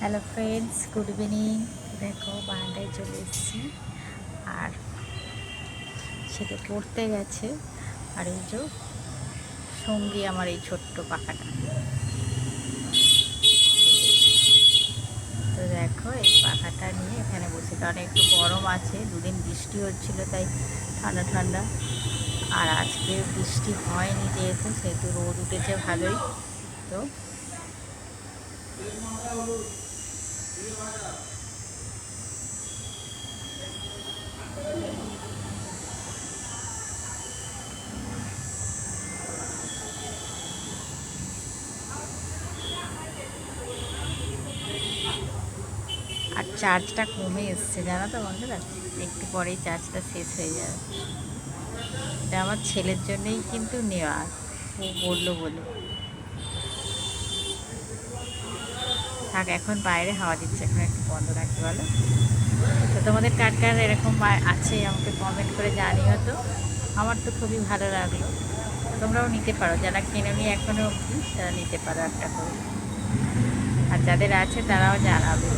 Hello friends good evening দেখো বারান্দায় চলে এসেছি। আর ছেলে পড়তে গেছে। আর এই যে সঙ্গী আমার এই ছোট্ট পাখাটা। তো দেখো এই পাখাটা নিয়ে এখানে বসে। কারণ একটু গরম আছে, দুদিন বৃষ্টি হচ্ছিল তাই ঠান্ডা ঠান্ডা। আর আজকে বৃষ্টি হয়নি যেহেতু, সেহেতু রোদ উঠেছে ভালোই। তো আর চার্জটা কমে এসছে, জানো তো বন্ধুরা? একটু পরেই চার্জটা শেষ হয়ে যাবে। এটা আমার ছেলের জন্যই কিন্তু নেওয়া। ও বলল বলে। থাক, এখন বাইরে হাওয়া দিচ্ছে, এখন একটু বন্ধ রাখতে বলো? তো তোমাদের কার কার এরকম আছে, আমাকে কমেন্ট করে জানিও তো। আমার তো খুবই ভালো লাগল। তোমরাও নিতে পারো, যারা কিনে নিয়ে এখনও অবধি, তারা নিতে পারো একটা করে। আর যাদের আছে, তারাও জানাবে।